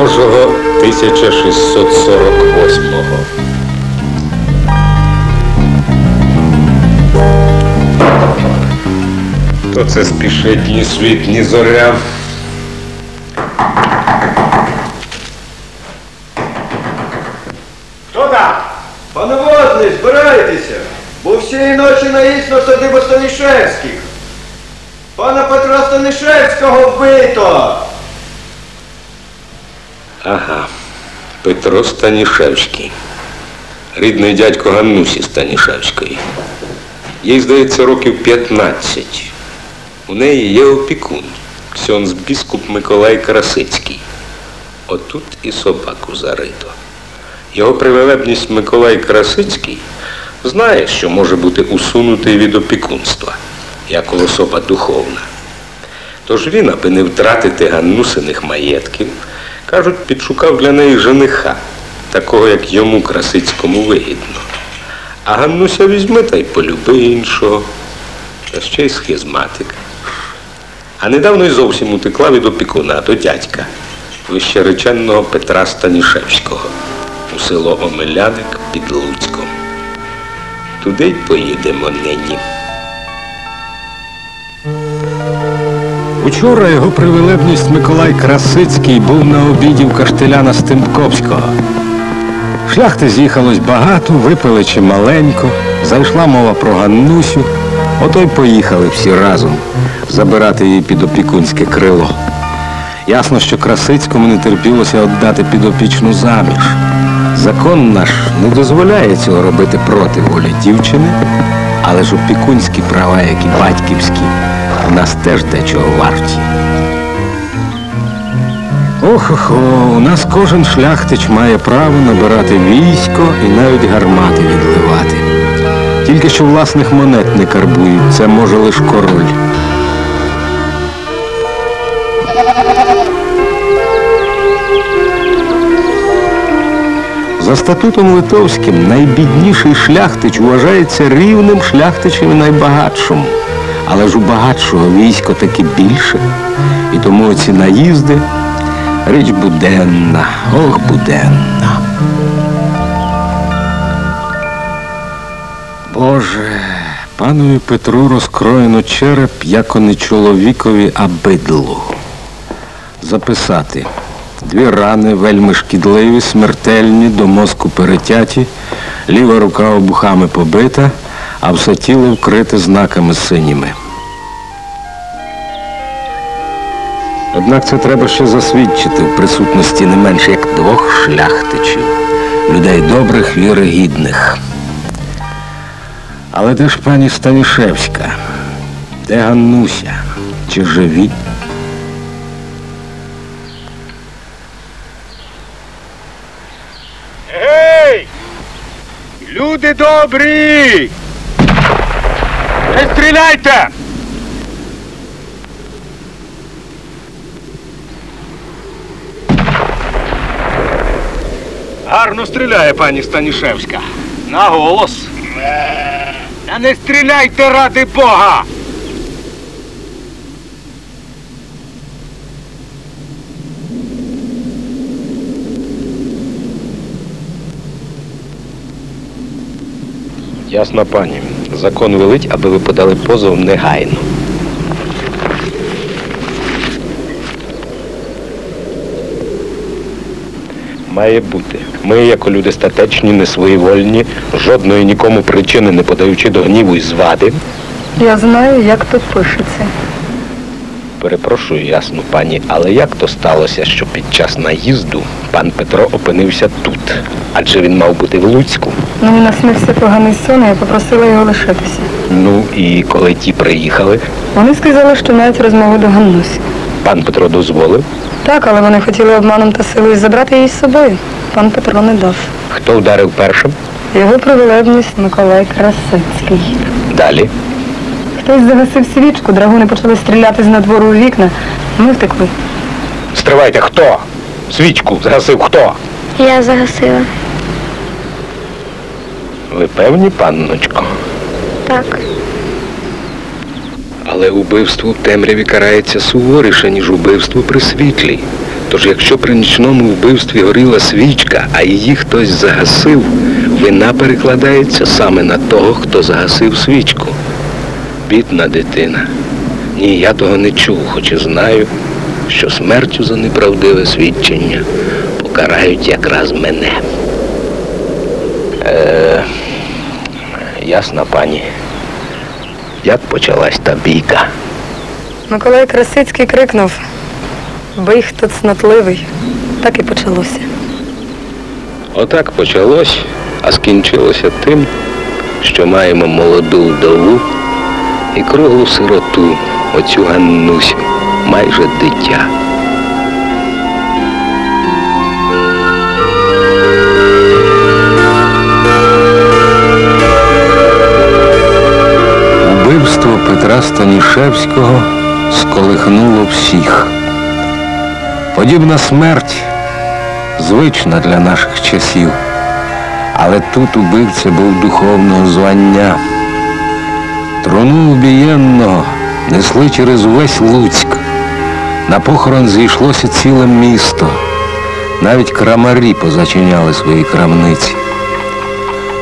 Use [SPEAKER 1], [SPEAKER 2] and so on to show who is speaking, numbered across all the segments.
[SPEAKER 1] Божого 1648-го. То це спішить ні світ, ні зоря.
[SPEAKER 2] Хто там? Пановозний, збирайтеся, бо всієї ночі наїсть на Станішевських. Пана Петра Станішевського вбито.
[SPEAKER 1] Ага. Петро Станішевський. Рідний дядько Ганнусі Станішевської. Їй, здається, років 15. У неї є опікун, ксьонз біскуп Миколай Красицький. Отут і собаку зарито. Його привелебність Миколай Красицький знає, що може бути усунутий від опікунства, як особа духовна. Тож він, аби не втратити Ганнусиних маєтків, кажуть, підшукав для неї жениха, такого, як йому Красицькому вигідно. А Ганнуся візьме та й полюби іншого, та ще й схизматик. А недавно й зовсім утекла від опікуна до дядька, вищереченного Петра Станішевського, у село Омеляник під Луцьком. Туди й поїдемо нині.
[SPEAKER 3] Учора його привилебність Миколай Красицький був на обіді в Каштеляна Стемпковського. Шляхти з'їхалось багато, випили чималенько, зайшла мова про Ганнусю, ото й поїхали всі разом забирати її під опікунське крило. Ясно, що Красицькому не терпілося віддати підопічну заміж. Закон наш не дозволяє цього робити проти волі дівчини, але ж опікунські права, як і батьківські, нас теж дечого варті. Ох-охо, у нас кожен шляхтич має право набирати військо і навіть гармати відливати. Тільки що власних монет не карбують, це може лише король. За статутом Литовським найбідніший шляхтич вважається рівним шляхтичем і найбагатшим. Але ж у багатшого військо таки більше. І тому ці наїзди річ буденна, ох буденна. Боже, панові Петру розкроєно череп, яко не чоловікові, а бидлу. Записати. Дві рани вельми шкідливі, смертельні, до мозку перетяті, ліва рука обухами побита, а все тіло вкрите знаками синіми. Однак це треба ще засвідчити в присутності не менше як двох шляхтичів, людей добрих, вірогідних. Але де ж пані Станішевська? Де Ганнуся? Чи живі?
[SPEAKER 2] Гей! Люди добрі! Не стріляйте!
[SPEAKER 3] Гарно стріляє пані Станішевська. На голос.
[SPEAKER 2] Та не стріляйте ради Бога!
[SPEAKER 1] Ясно, пані. Закон велить, аби ви подали позов негайно. Має бути. Ми, як люди статечні, не своєвольні, жодної нікому причини не подаючи до гніву і звади.
[SPEAKER 4] Я знаю, як тут пишеться.
[SPEAKER 1] Перепрошую, ясно, пані, але як то сталося, що під час наїзду пан Петро опинився тут? Адже він мав бути в Луцьку.
[SPEAKER 4] Мені наснився поганий сон, і я попросила його лишитися.
[SPEAKER 1] Ну і коли ті приїхали,
[SPEAKER 4] Вони сказали, що мають розмову до Ганнусі.
[SPEAKER 1] пан Петро дозволив.
[SPEAKER 4] Так, але вони хотіли обманом та силою забрати її з собою. Пан Петро не дав.
[SPEAKER 1] Хто вдарив першим?
[SPEAKER 4] Його привилебність Миколай Красицький.
[SPEAKER 1] Далі.
[SPEAKER 4] Хтось загасив свічку, драгуни почали стріляти з надвору у вікна. Ми втекли.
[SPEAKER 1] Стривайте, хто? Свічку згасив хто?
[SPEAKER 5] Я загасила.
[SPEAKER 1] Ви певні, панночко?
[SPEAKER 5] Так.
[SPEAKER 1] Але
[SPEAKER 3] убивство в темряві карається суворіше, ніж убивство при світлі. Тож якщо при нічному вбивстві горіла свічка, а її хтось загасив, вина перекладається саме на того, хто загасив свічку. Бідна дитина. Ні, я того не чув, хоч і знаю, що смертю за неправдиве свідчення покарають якраз мене. Е, ясна пані. Як почалась та бійка?
[SPEAKER 4] Миколай Красицький крикнув Бий хто цнотливий. Так і почалося.
[SPEAKER 3] Отак почалось, а скінчилося тим, що маємо молоду вдову і круглу сироту, оцю Ганнусю, майже дитя. Петра Станішевського сколихнуло всіх. Подібна смерть звична для наших часів. Але тут убивця був духовного звання. Труну убієнного несли через весь Луцьк. На похорон зійшлося ціле місто. Навіть крамарі позачиняли свої крамниці.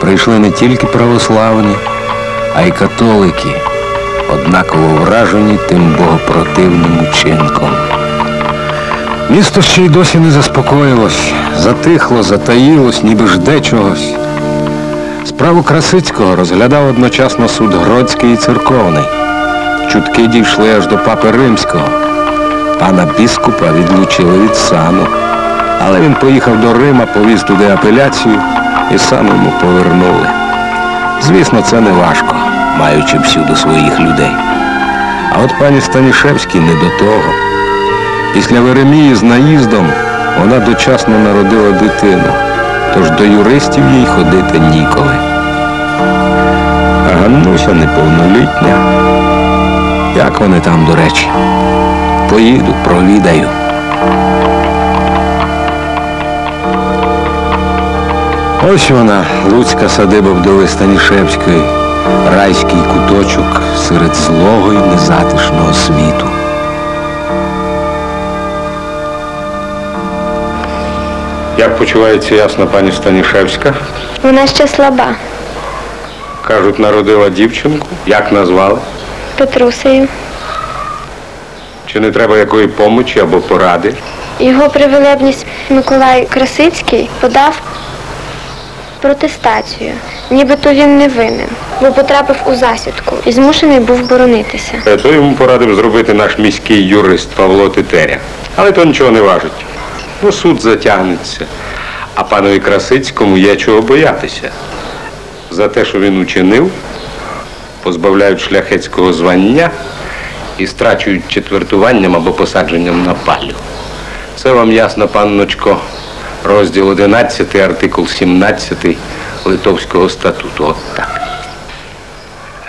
[SPEAKER 3] Прийшли не тільки православні, а й католики, однаково вражені тим богопротивним учинком. Місто ще й досі не заспокоїлось, затихло, затаїлось, ніби жде чогось. Справу Красицького розглядав одночасно суд Гродський і церковний. Чутки дійшли аж до папи Римського. Пана біскупа відлучили від сану. Але він поїхав до Рима, повіз туди апеляцію і сам йому повернули. Звісно, це не важко, маючи всюди своїх людей. А от пані Станішевській не до того. Після Веремії з наїздом вона дочасно народила дитину, тож до юристів їй ходити ніколи. А Ганнуся неповнолітня. Як вони там, до речі? Поїду, провідаю. Ось вона, Луцька садиба вдови Станішевської, райський куточок серед злого і незатишного світу. Як почувається ясна пані Станішевська?
[SPEAKER 5] Вона ще слаба.
[SPEAKER 3] Кажуть, народила дівчинку. Як назвали?
[SPEAKER 5] Петрусею.
[SPEAKER 3] Чи не треба якої помочі або поради?
[SPEAKER 5] Його привилебність Миколай Красицький подав протестацію. Нібито він не винен, бо потрапив у засідку і змушений був боронитися.
[SPEAKER 3] Е, То йому порадив зробити наш міський юрист Павло Тетеря. Але то нічого не важить. Ну, суд затягнеться. А панові Красицькому є чого боятися. За те, що він учинив, позбавляють шляхетського звання і страчують четвертуванням або посадженням на палю. Це вам ясно, панночко, розділ 11, артикул 17 Литовського статуту. От так.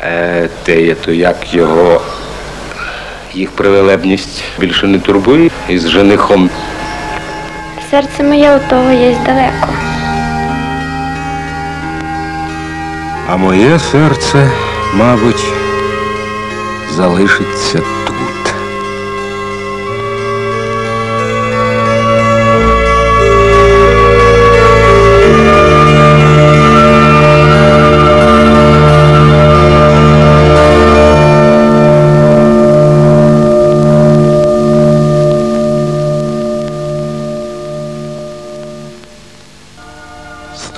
[SPEAKER 3] Е, те є то як його їх привилебність більше не турбує із женихом.
[SPEAKER 5] Серце моє у того є далеко.
[SPEAKER 3] А моє серце, мабуть, залишиться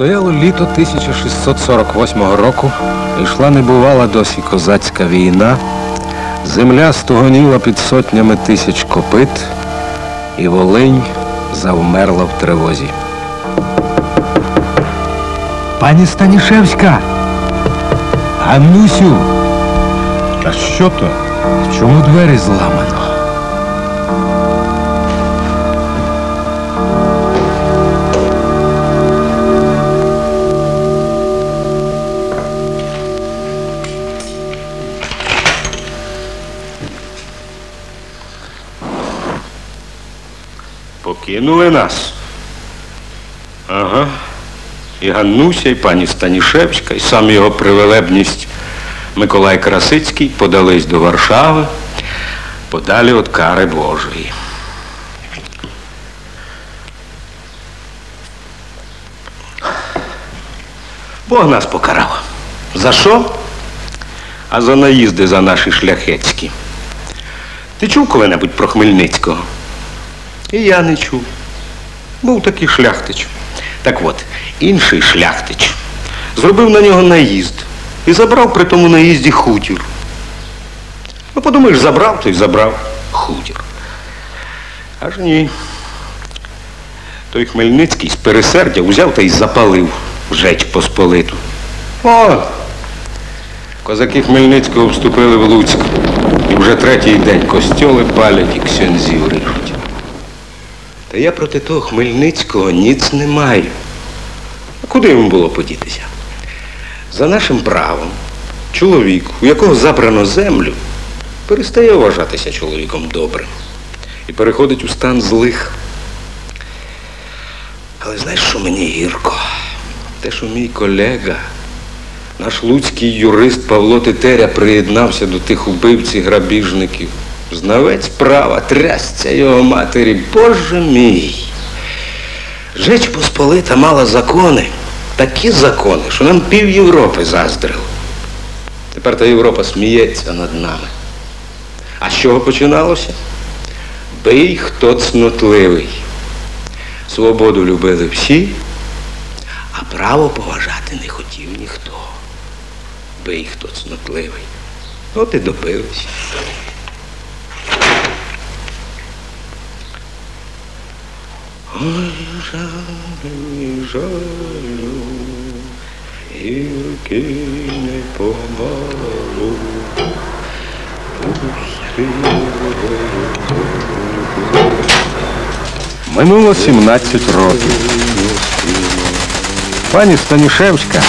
[SPEAKER 3] Стояло літо 1648 року, йшла небувала досі козацька війна, земля стогоніла під сотнями тисяч копит, і Волинь завмерла в тривозі. Пані Станішевська! Ганнусю! А що то? Чому двері зламано? Покинули нас. Ага. І Ганнуся, і пані Станішевська, і сам його привелебність
[SPEAKER 1] Миколай Красицький подались до Варшави, подалі від кари Божої. Бог нас покарав. За що? А за наїзди за наші шляхетські. Ти чув коли-небудь про Хмельницького? І я не чув. Був такий шляхтич. Так от, інший шляхтич зробив на нього наїзд і забрав при тому наїзді хутір. Ну, подумаєш, забрав, то й забрав хутір. Аж ні. Той Хмельницький з пересердя взяв та й запалив Жеч Посполиту. О! Козаки Хмельницького вступили в Луцьк. І вже третій день костьоли палять і ксьонзів ріжуть. Та я проти того Хмельницького ніц не маю. Куди йому було подітися? За нашим правом, чоловік, у якого забрано землю, перестає вважатися чоловіком добрим і переходить у стан злих. Але знаєш, що мені гірко? Те, що мій колега, наш луцький юрист Павло Тетеря приєднався до тих убивців грабіжників. Знавець права, трясця його матері. Боже мій. Жеч Посполита мала закони, такі закони, що нам пів Європи заздрило. Тепер та Європа сміється над нами. А з чого починалося? Бий, хто цнотливий. Свободу любили всі, а право поважати не хотів ніхто. Бий, хто цнотливий. От і добилися. Ой, жалю, жалю, гіркий не помалу,
[SPEAKER 3] Минуло 17 років. Пані Станішевська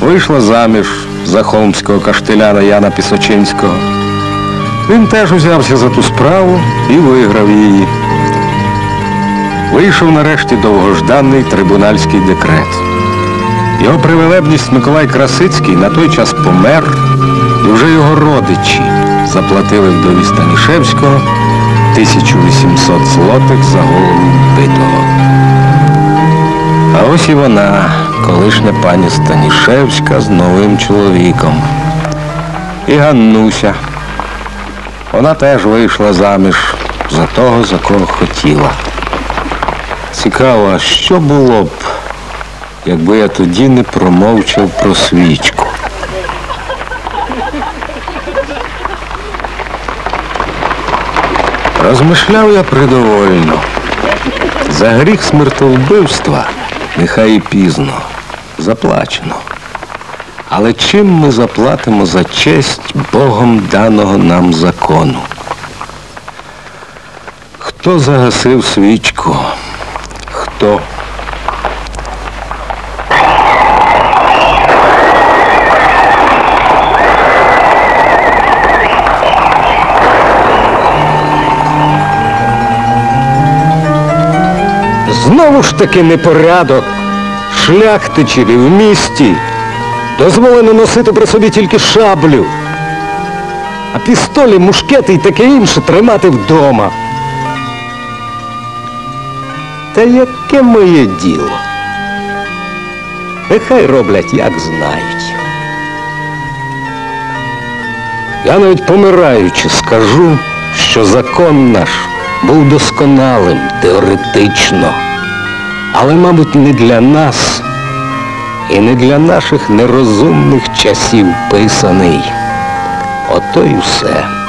[SPEAKER 3] вийшла заміж за холмського каштеляна Яна Пісочинського. Він теж узявся за ту справу і виграв її. Вийшов нарешті довгожданий трибунальський декрет. Його привелебність Миколай Красицький на той час помер, і вже його родичі заплатили вдові Станішевського 1800 злотих за голову вбитого. А ось і вона, колишня пані Станішевська з новим чоловіком. І Ганнуся. Вона теж вийшла заміж за того, за кого хотіла. Цікаво, що було б, якби я тоді не промовчав про свічку? Розмишляв я придовольно. За гріх смертовбивства нехай і пізно, заплачено. Але чим ми заплатимо за честь Богом даного нам закону? Хто загасив свічку? Хто? Знову ж таки непорядок. Шляхтичеві в місті. Дозволено носити при собі тільки шаблю. А пістолі, мушкети і таке інше тримати вдома. Та яке моє діло? Нехай роблять, як знають. Я навіть помираючи скажу, що закон наш був досконалим теоретично, але, мабуть, не для нас і не для наших нерозумних часів писаний. Ото й все.